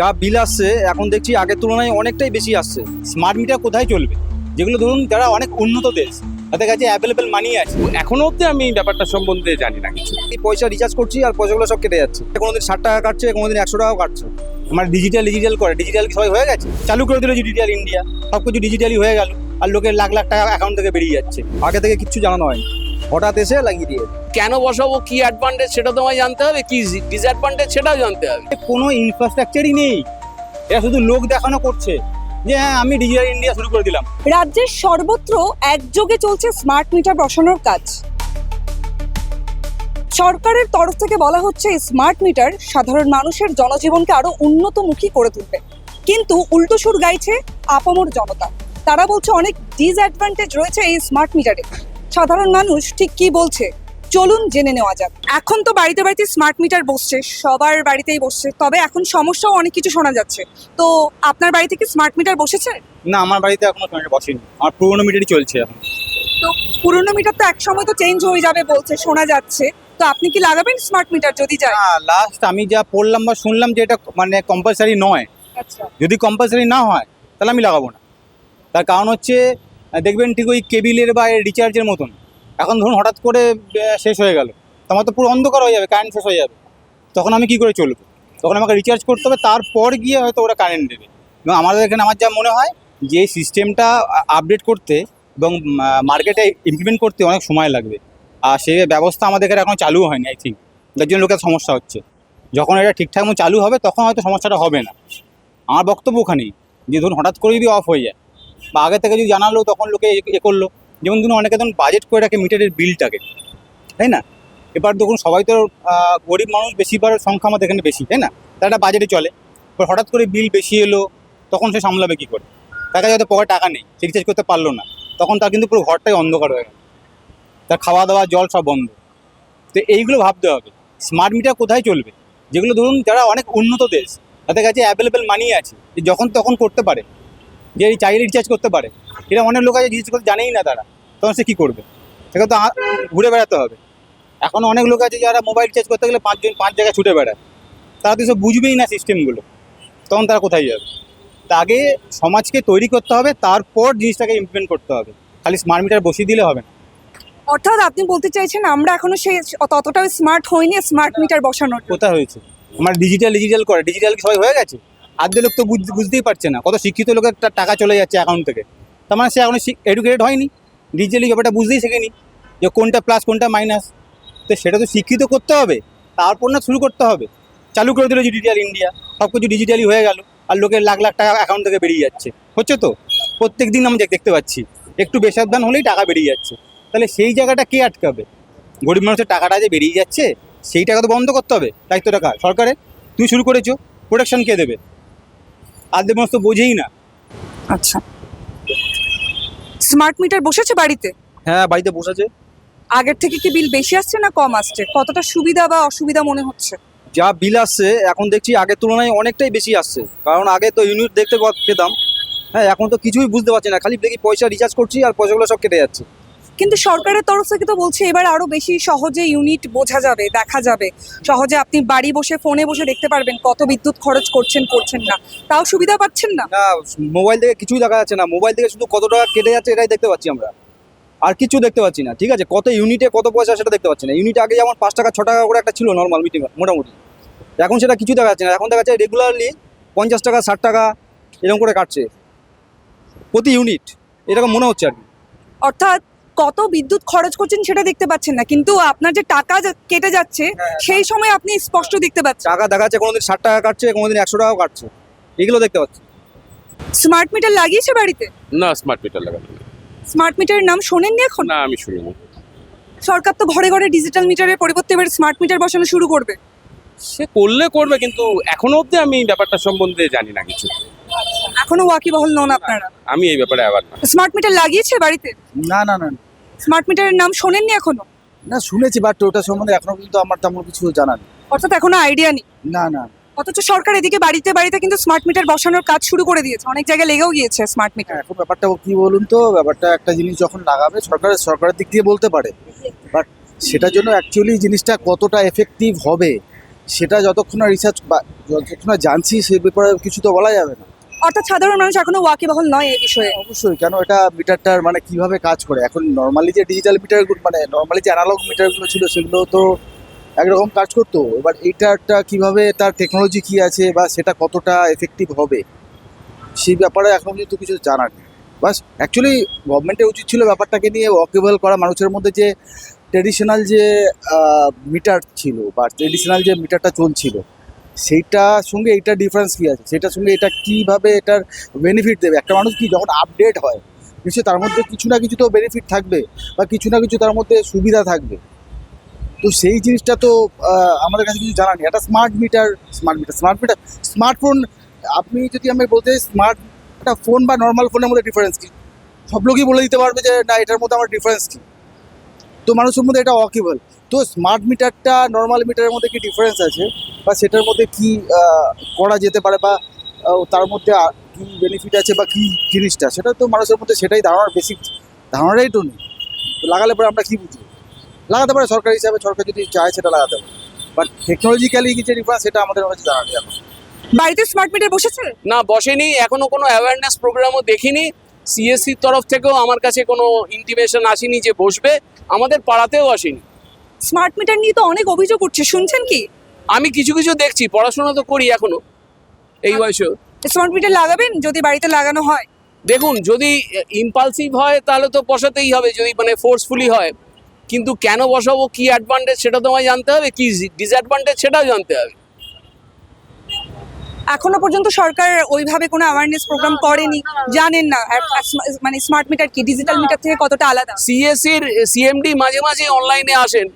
যা বিল আসছে, এখন দেখছি আগের তুলনায় অনেকটাই বেশি আসছে। স্মার্ট মিটার কোথায় চলবে? যেগুলো ধরুন, যারা অনেক উন্নত দেশ, তাদের কাছে অ্যাভেলেবেল মানি আছে। এখনও অব্দি আমি ব্যাপারটা সম্বন্ধে জানি না কিছু। পয়সা রিচার্জ করছি আর পয়সাগুলো সব কেটে যাচ্ছে। কোনোদিন ষাট টাকা কাটছে কোনোদিন একশো টাকাও কাটছে। আমার ডিজিটাল ডিজিটাল করে ডিজিটাল সবাই হয়ে গেছে। চালু করে দিল ডিজিটাল ইন্ডিয়া সব কিছু ডিজিটালি হয়ে গেল। আর লোকের লাখ লাখ টাকা অ্যাকাউন্ট থেকে বেরিয়ে যাচ্ছে। আগে থেকে কিচ্ছু জানানো হয়নি। হঠাৎ এসে লাগিয়ে দিয়ে কেন বসাবো? কি অ্যাডভান্টেজ সেটা তোমায় জানতে হবে কি ডিসঅ্যাডভান্টেজ সেটাও জানতে হবে। কোনো ইনফ্রাস্ট্রাকচারই নেই। এরা শুধু লোক দেখানো করছে। যে হ্যাঁ আমি ডিজিটাল ইন্ডিয়া শুরু করে দিলাম। রাজ্যের সর্বত্র একযোগে চলছে স্মার্ট মিটার বসানোর কাজ। সরকারের তরফ থেকে বলা হচ্ছে স্মার্ট মিটার সাধারণ মানুষের জনজীবনকে আরও উন্নতমুখী করে তুলবে। কিন্তু উল্টো সুর গাইছে আপামর জনতা। তারা বলছে অনেক ডিসঅ্যাডভান্টেজ রয়েছে এই স্মার্ট মিটারে সাধারণ মানুষ ঠিক কি বলছে? চলুন জেনে নেওয়া যাক। এখন তো বাড়িতে বাড়িতে স্মার্ট মিটার বসছে সবার বাড়িতেই বসছে তবে এখন সমস্যাও অনেক কিছু শোনা যাচ্ছে। তো আপনার বাড়িতে কি স্মার্ট মিটার বসেছে? না আমার বাড়িতে এখনও বসেনি আমার পুরোনো মিটারই চলছে এখন। তো পুরোনো মিটার তো একসময় তো চেঞ্জ হয়ে যাবে বলছে শোনা যাচ্ছে। তো আপনি কি লাগাবেন স্মার্ট মিটার যদি যায় না লাস্ট আমি যা পড়লাম বা শুনলাম যে এটা মানে কম্পালসারি নয়। আচ্ছা। যদি কম্পালসারি না হয় তাহলে আমি লাগাবো না। তার কারণ হচ্ছে দেখবেন ঠিক ওই কেবিলের বা রিচার্জের মতন। এখন ধরুন হঠাৎ করে শেষ হয়ে গেল। তোমার তো পুরো অন্ধকার হয়ে যাবে কারেন্ট শেষ হয়ে যাবে। তখন আমি কি করে চলবো? তখন আমাকে রিচার্জ করতে হবে, তারপর গিয়ে হয়তো ওরা কারেন্ট দেবে। এবং আমাদের এখানে আমার যা মনে হয়, যে সিস্টেমটা আপডেট করতে এবং মার্কেটে ইমপ্লিমেন্ট করতে অনেক সময় লাগবে। আর সেই ব্যবস্থা আমাদের এখানে এখন চালু হয়নি আই থিঙ্ক যার জন্য লোকের সমস্যা হচ্ছে। যখন এটা ঠিকঠাক মতো চালু হবে, তখন হয়তো সমস্যাটা হবে না। আমার বক্তব্য ওখানেই, যে ধরুন হঠাৎ করে যদি অফ হয়ে যায় বা আগে থেকে যদি জানালো, তখন লোকে এ- করল। যেমন ধরুন অনেকে ধরুন বাজেট করে রাখে মিটারের বিলটাকে তাই না? এবার দেখুন সবাই তো গরিব মানুষ বেশিরভাগ সংখ্যা আমাদের এখানে বেশি, তাই না? তার বাজেটে চলে। এবার হঠাৎ করে বিল বেশি এলো, তখন সে সামলাবে কী করে? তার কাছে পকেটে টাকা নেই, সে রিচার্জ করতে পারল না। তখন তার কিন্তু পুরো ঘরটাই অন্ধকার হয়ে গেল। তার খাওয়া দাওয়া জল সব বন্ধ। তো এইগুলো ভাবতে হবে। স্মার্ট মিটার কোথায় চলবে? যেগুলো ধরুন যারা অনেক উন্নত দেশ, তাদের কাছে অ্যাভেলেবেল মানি আছে। যখন তখন করতে পারে। যে এই চাইলে রিচার্জ করতে পারে। এরা অনেক লোক আছে রিচার্জ করতে জানেই না তারা। তখন সে কী করবে? সেখানে তো ঘুরে বেড়াতে হবে। এখন অনেক লোক আছে যারা মোবাইল রিচার্জ করতে গেলে পাঁচজন পাঁচ জায়গায় ছুটে বেড়ায়। তারা তো সব বুঝবেই না সিস্টেমগুলো তখন তারা কোথায় যাবে? তা আগে সমাজকে তৈরি করতে হবে তারপর জিনিসটাকে ইমপ্লিমেন্ট করতে হবে। খালি স্মার্ট মিটার বসিয়ে দিলে হবে না। অর্থাৎ আপনি বলতে চাইছেন আমরা এখনও সেই ততটাও স্মার্ট হইনি স্মার্ট মিটার বসানোর। কোথায় হয়েছে? আমার ডিজিটাল ডিজিটাল করে ডিজিটাল সবাই হয়ে গেছে? আর্ধে লোক তো বুঝ- বুঝতেই পারছে না। কত শিক্ষিত লোকের টাকা চলে যাচ্ছে অ্যাকাউন্ট থেকে। তার মানে সে এখনও এডুকেটেড হয়নি। ডিজিটালি ব্যাপারটা বুঝতেই শেখেনি যে কোনটা প্লাস কোনটা মাইনাস তো সেটা তো শিক্ষিত করতে হবে। তারপর না শুরু করতে হবে। চালু করে দিল ডিজিটাল ইন্ডিয়া সব কিছু ডিজিটালি হয়ে গেল। আর লোকের লাখ লাখ টাকা অ্যাকাউন্ট থেকে বেরিয়ে যাচ্ছে। হচ্ছে তো? প্রত্যেক দিন আমি দেখতে পাচ্ছি। একটু বেসাবধান হলেই টাকা বেরিয়ে যাচ্ছে। তাহলে সেই জায়গাটা কে আটকাবে গরিব মানুষের টাকাটা যে বেরিয়ে যাচ্ছে সেই টাকা তো বন্ধ করতে হবে। দায়িত্ব টাকা সরকারে তুমি শুরু করেছ। প্রোটেকশন কে দেবে? আর্ধেক মানুষ তো বোঝেই না। আচ্ছা। স্মার্ট মিটার বসেছে বাড়িতে? হ্যাঁ বাড়িতে বসেছে। আগের থেকে কি বিল বেশি আসছে না কম আসছে? কতটা সুবিধা বা অসুবিধা মনে হচ্ছে? যা বিল আসছে এখন দেখছি আগের তুলনায় অনেকটাই বেশি আসছে। কারণ আগে তো ইউনিট দেখতে পেতাম। হ্যাঁ এখন তো কিছুই বুঝতে পারছি না। খালি দেখি পয়সা রিচার্জ করছি আর পয়সাগুলো সব কেটে যাচ্ছে। কিন্তু সরকারের তরফ থেকে তো বলছে এবার আরও বেশি সহজে ইউনিট বোঝা যাবে দেখা যাবে। সহজে আপনি বাড়ি বসে ফোনে বসে দেখতে পারবেন কত বিদ্যুৎ খরচ করছেন করছেন না। তাও সুবিধা পাচ্ছেন না? না মোবাইল থেকে কিছুই দেখা যাচ্ছে না। মোবাইল থেকে শুধু কত টাকা কেটে যাচ্ছে এটাই দেখতে পাচ্ছি আমরা। আর কিছু দেখতে পাচ্ছি না ঠিক আছে? কত ইউনিটে কত পয়সা সেটা দেখতে পাচ্ছি না। ইউনিট আগে যেমন পাঁচ টাকা ছ টাকা করে একটা ছিল নর্মাল মিটিং মোটামুটি। এখন সেটা কিছু দেখা যাচ্ছে না। এখন দেখা যাচ্ছে রেগুলারলি পঞ্চাশ টাকা ষাট টাকা এরকম করে কাটছে। প্রতি ইউনিট এরকম মনে হচ্ছে আর কি। অর্থাৎ কত বিদ্যুৎ খরচ করছেন সেটা দেখতে পাচ্ছেন না। কিন্তু আপনার যে টাকা কেটে যাচ্ছে সেই সময় আপনি স্পষ্ট দেখতে পাচ্ছেন। টাকা দেখা যাচ্ছে কোনোদিন ষাট টাকা কাটছে কোনোদিন একশো টাকাও কাটছে। এগুলো দেখতে পাচ্ছি। স্মার্ট মিটার লাগিয়েছে বাড়িতে? না স্মার্ট মিটার লাগানো স্মার্ট মিটারের নাম শোনেননি এখন? না আমি শুনিনি। সরকার তো ঘরে ঘরে ডিজিটাল মিটারের পরিবর্তে এবার স্মার্ট মিটার বসানো শুরু করবে। সে করলে করবে কিন্তু এখনও অবধি আমি ব্যাপারটা সম্বন্ধে জানি না কিছু। এখনও ওয়াকিবহল নন আপনারা? আমি এই ব্যাপারে আবার স্মার্ট মিটার লাগিয়েছে বাড়িতে? না না না। স্মার্ট মিটারের নাম শোনেননি এখনও? না শুনেছি বাট ওটা সম্বন্ধে এখনও কিন্তু আমার তেমন কিছু জানা নেই। অর্থাৎ এখনও আইডিয়া নেই? না না। অথচ সরকার এদিকে বাড়িতে বাড়িতে কিন্তু স্মার্ট মিটার বসানোর কাজ শুরু করে দিয়েছে। অনেক জায়গায় লেগেও গিয়েছে স্মার্ট মিটার। এখন ব্যাপারটা কি বলুন তো? ব্যাপারটা একটা জিনিস যখন লাগাবে সরকারের সরকারের দিক দিয়ে বলতে পারে। বাট সেটার জন্য অ্যাকচুয়ালি জিনিসটা কতটা এফেক্টিভ হবে সেটা যতক্ষণ রিসার্চ বা যতক্ষণ না জানছি সে ব্যাপারে কিছু তো বলা যাবে না। অর্থাৎ সাধারণ মানুষ এখনও ওয়াকিবহল নয় এই বিষয়ে। অবশ্যই, কেন এটা মিটারটার মানে কীভাবে কাজ করে? এখন নর্মালি যে ডিজিটাল মিটারগুলো মানে নর্মালি যে অ্যানালগ মিটারগুলো ছিল, সেগুলো তো একরকম কাজ করতো। এবার এইটারটা কীভাবে, তার টেকনোলজি কি আছে বা সেটা কতটা এফেক্টিভ হবে, সেই ব্যাপারে এখনও কিন্তু কিছু জানার নেই। বাস অ্যাকচুয়ালি গভর্নমেন্টের উচিত ছিল ব্যাপারটাকে নিয়ে ওয়াকেবল করা। মানুষের মধ্যে যে ট্রেডিশনাল যে মিটার ছিল বা ট্রেডিশনাল যে মিটারটা চলছিল সেইটার সঙ্গে এইটার ডিফারেন্স কী আছে? সেটার সঙ্গে এটা কীভাবে এটার বেনিফিট দেবে? একটা মানুষ কি যখন আপডেট হয়, নিশ্চয়ই তার মধ্যে কিছু না কিছু তো বেনিফিট থাকবে বা কিছু না কিছু তার মধ্যে সুবিধা থাকবে। তো সেই জিনিসটা তো আমাদের কাছে কিছু জানা নেই। একটা smart meter smart meter smart meter smartphone আপনি যদি আমি বলতে স্মার্ট একটা ফোন বা নর্মাল ফোনের মধ্যে ডিফারেন্স কী? সব লোকই বলে দিতে পারবে যে, না, এটার মধ্যে আমার ডিফারেন্স কী? তো মানুষের মধ্যে এটা ওয়াকেবল তো স্মার্ট মিটারটা নর্মাল মিটারের মধ্যে কি ডিফারেন্স আছে? বা সেটার মধ্যে কি করা যেতে পারে বা তার মধ্যে আর কি বেনিফিট আছে বা কি জিনিসটা? সেটা তো মানুষের মধ্যে সেটাই ধারণার বেসিক ধারণাটাই তো নেই। তো লাগালে পরে আমরা কী বুঝি লাগাতে পারে সরকার হিসাবে সরকার যদি চায় সেটা লাগাতে পারে। বাট টেকনোলজিক্যালি কি যে ডিফারেন্স সেটা আমাদের কাছে জানা নেই এখন। বাড়িতে স্মার্ট মিটার বসেছে? না বসেনি। এখনও কোনো অ্যাওয়ারনেস প্রোগ্রামও দেখিনি। সিএসসির তরফ থেকেও আমার কাছে কোনো ইন্টিমেশন আসেনি যে বসবে। আমাদের পাড়াতেও আসেনি। স্মার্ট মিটার নিয়ে তো অনেক অভিযোগ উঠছে শুনছেন কি? আমি কিছু কিছু দেখছি পড়াশোনা তো করি এখনও এই বয়সেও। স্মার্ট মিটার লাগাবেন যদি বাড়িতে লাগানো হয়? দেখুন যদি ইম্পালসিভ হয় তাহলে তো বসাতেই হবে যদি মানে ফোর্সফুলি হয়। কিন্তু কেন বসাবো কি অ্যাডভান্টেজ সেটা তোমায় জানতে হবে কি ডিসঅ্যাডভান্টেজ সেটাও জানতে হবে। এখনও পর্যন্ত সরকার ওইভাবে কোনো অ্যাওয়ারনেস প্রোগ্রাম করেনি। জানেন না মানে স্মার্ট মিটার কি ডিজিটাল মিটার থেকে কতটা আলাদা? সিএসসির সিএমডি মাঝে মাঝে অনলাইনে আসেন।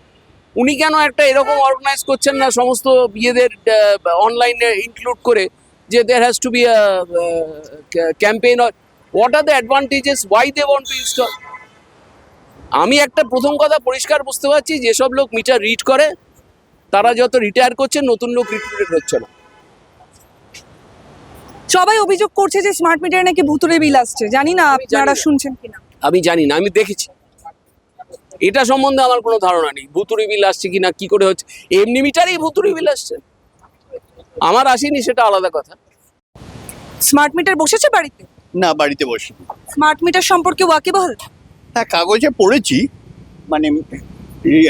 উনি কেন একটা এরকম অর্গানাইজ করছেন না সমস্ত বিয়েদের অনলাইনে ইনক্লুড করে যে there has to be campaign what are the advantages why they want to install আমি একটা প্রথম কথা পরিষ্কার বুঝতে পারছি যেসব লোক মিটার রিড করে তারা যত রিটায়ার করছে নতুন লোক রিক্রুটেড হচ্ছে না। সবাই অভিযোগ করছে যে স্মার্ট মিটারে নাকি ভুতুরে বিল আসছে। জানি না আপনারা শুনছেন কিনা। আমি জানি না আমি দেখেছি। এটা সম্বন্ধে আমার কোনো ধারণা নেই। ভুতুরি বিল আসছে কি না কি করে হচ্ছে? এমনি মিটারেই ভুতুরি বিল আসছে। আমার আসেনি সেটা আলাদা কথা। স্মার্ট মিটার বসেছে বাড়িতে? না বাড়িতে বসে স্মার্ট মিটার সম্পর্কে ওয়াকিবহল? হ্যাঁ কাগজে পড়েছি। মানে এই,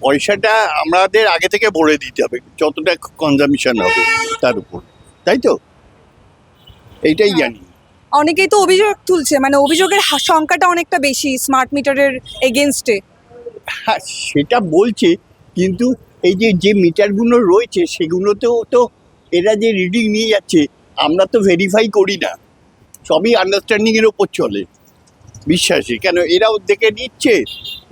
পয়সাটা আমাদের আগে থেকে ভরে দিতে হবে যতটা কনজামিশন হবে তার উপর। তাই তো? এইটাই জানি। অনেকেই তো অভিযোগ তুলছে মানে অভিযোগের সংখ্যাটা অনেকটা বেশি স্মার্ট মিটারের এগেনস্টে হ্যাঁ সেটা বলছে, কিন্তু এই যে যে মিটারগুলো রয়েছে, সেগুলোতেও তো এরা যে রিডিং নিয়ে যাচ্ছে, আমরা তো ভেরিফাই করি না। সবই আন্ডারস্ট্যান্ডিংয়ের ওপর চলে, বিশ্বাসী। কেন, এরাও দেখে নিচ্ছে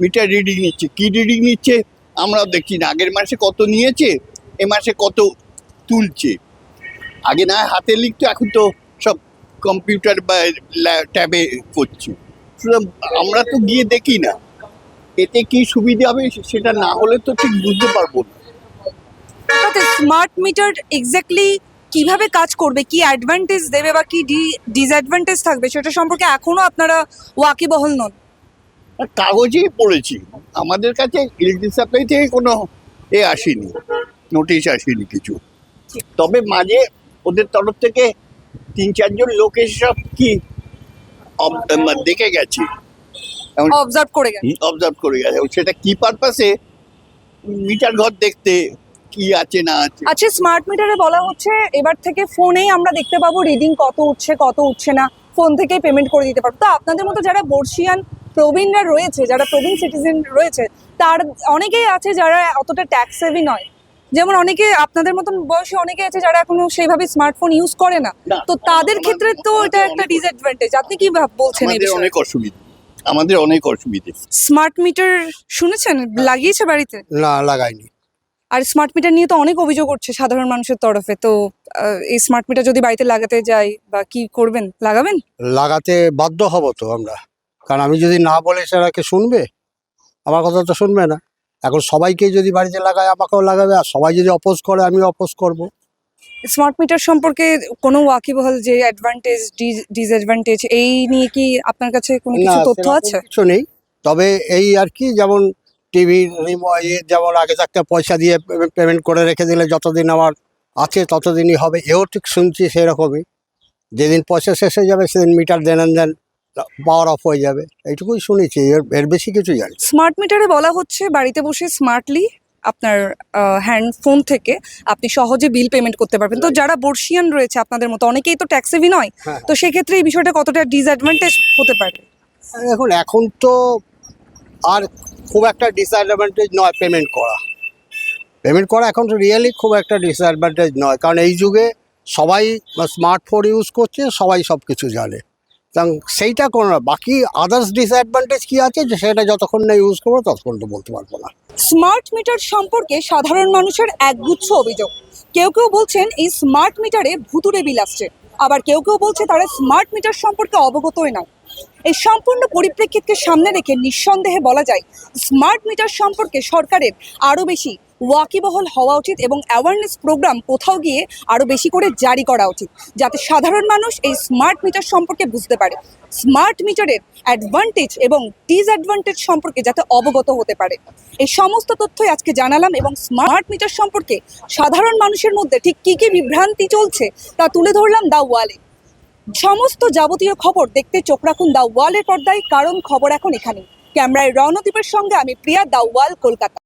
মিটার রিডিং নিচ্ছে। কি রিডিং নিচ্ছে, আমরাও দেখছি না। আগের মাসে কত নিয়েছে, এ মাসে কত তুলছে। আগে না হাতে লিখতো, এখন তো সব কম্পিউটার বা ট্যাবে করছে। সুতরাং আমরা তো গিয়ে দেখি না। এতে কি সুবিধা হবে সেটা না হলে তো ঠিক বুঝতে পারব না। স্মার্ট মিটার এক্স্যাক্টলি কীভাবে কাজ করবে কি অ্যাডভান্টেজ দেবে বা কি ডিসঅ্যাডভান্টেজ থাকবে সেটা সম্পর্কে এখনও আপনারা ওয়াকিবহল নন। কাগজেই পড়েছি। আমাদের কাছে ইলেকট্রিক সাপ্লাই থেকে কোনো এ আসেনি নোটিশ আসেনি কিছু। তবে মাঝে ওদের তরফ থেকে তিন চারজন লোক এসে সব কি অব- মা- দেখে গেছে। অবজার্ভ করে গেছে। অবজার্ভ করে গেছে। সেটা কি পারপাসে মিটার ঘর দেখতে কি আছে না আছে। আচ্ছা স্মার্ট মিটারে বলা হচ্ছে এবার থেকে ফোনেই আমরা দেখতে পাবো রিডিং কত উঠছে কত উঠছে না। ফোন থেকেই পেমেন্ট করে দিতে পারব। তো আপনাদের মতো যারা বর্ষিয়ান প্রবীণরা রয়েছে যারা প্রবীণ সিটিজেন রয়েছে তার অনেকেই আছে যারা অতটা ট্যাক্স সেভি নয়। যেমন অনেকে আপনাদের মতন বয়সে অনেকে আছে যারা এখনও সেইভাবে স্মার্টফোন ইউজ করে না। তো তাদের ক্ষেত্রে তো এটা একটা ডিসঅ্যাডভান্টেজ আপনি কি বলছেন এই বিষয়ে? অনেক অসুবিধা। আমাদের অনেক অসুবিধে। স্মার্ট মিটার শুনেছেন? লাগিয়েছে বাড়িতে? না লাগাইনি। আর স্মার্ট মিটার নিয়ে তো অনেক অভিযোগ উঠছে সাধারণ মানুষের তরফে। তো এই স্মার্ট মিটার যদি বাড়িতে লাগাতে যাই বা কি করবেন? লাগাবেন? লাগাতে বাধ্য হব তো আমরা। কারণ আমি যদি না বলে সেটাকে শুনবে আমার কথা তো শুনবে না। এখন সবাইকে যদি বাড়িতে লাগায় আমাকেও লাগাবে। আর সবাই যদি অপোজ করে আমি অপোজ করব। স্মার্ট মিটার সম্পর্কে কোনো ওয়াকিবহল যে অ্যাডভান্টেজ ডিসঅ্যাডভান্টেজ এই নিয়ে কি আপনার কাছে কোনো কিছু তথ্য আছে? কিছু নেই। তবে এই আর কি যেমন টিভি যেমন আগে থাকতে পয়সা দিয়ে পেমেন্ট করে রেখে দিলে যতদিন আমার আছে ততদিনই হবে। এও ঠিক শুনছি সেরকমই। যেদিন পয়সা শেষ হয়ে যাবে সেদিন metre then then power of হয়ে যাবে। এইটুকুই শুনেছি এর এর বেশি কিছু জানি স্মার্ট মিটারে বলা হচ্ছে বাড়িতে বসে স্মার্টলি আপনার হ্যান্ড ফোন থেকে আপনি সহজে বিল পেমেন্ট করতে পারবেন। তো যারা বর্ষিয়ান রয়েছে আপনাদের মতো অনেকেই তো ট্যাক্সেভি নয় হ্যাঁ। তো সেক্ষেত্রে এই বিষয়টা কতটা ডিসঅ্যাডভান্টেজ হতে পারে? এখন এখন তো আর খুব একটা ডিসঅ্যাডভান্টেজ নয় পেমেন্ট করা। পেমেন্ট করা এখন রিয়েলি খুব একটা ডিসঅ্যাডভান্টেজ নয় কারণ এই যুগে সবাই স্মার্টফোন ইউজ করছে সবাই সব কিছু জানে। সেইটা কোনো না, বাকি আদার্স ডিসঅ্যাডভান্টেজ কী আছে সেটা যতক্ষণ না ইউজ করব ততক্ষণ তো বলতে পারব না। স্মার্ট মিটার সম্পর্কে সাধারণ মানুষের একগুচ্ছ অভিযোগ। কেউ কেউ বলছেন এই স্মার্ট মিটারে ভুতুরে বিল আসছে। আবার কেউ কেউ বলছে তারা স্মার্ট মিটার সম্পর্কে অবগতই নয়। এই সম্পূর্ণ পরিপ্রেক্ষিতকে সামনে রেখে নিঃসন্দেহে বলা যায় স্মার্ট মিটার সম্পর্কে সরকারের আরও বেশি ওয়াকিবহল হওয়া উচিত এবং অ্যাওয়ারনেস প্রোগ্রাম কোথাও গিয়ে আরও বেশি করে জারি করা উচিত, যাতে সাধারণ মানুষ এই স্মার্ট মিটার সম্পর্কে বুঝতে পারে। স্মার্ট মিটারের অ্যাডভান্টেজ এবং ডিসঅ্যাডভান্টেজ সম্পর্কে যাতে অবগত হতে পারে। এই সমস্ত তথ্যই আজকে জানালাম এবং স্মার্ট মিটার সম্পর্কে সাধারণ মানুষের মধ্যে ঠিক কী কী বিভ্রান্তি চলছে তা তুলে ধরলাম দা ওয়ালে সমস্ত যাবতীয় খবর দেখতে চোখ রাখুন দা ওয়ালের পর্দায়, কারণ খবর এখন এখানে ক্যামেরায় রণদীপের সঙ্গে আমি প্রিয়া দা ওয়াল কলকাতা।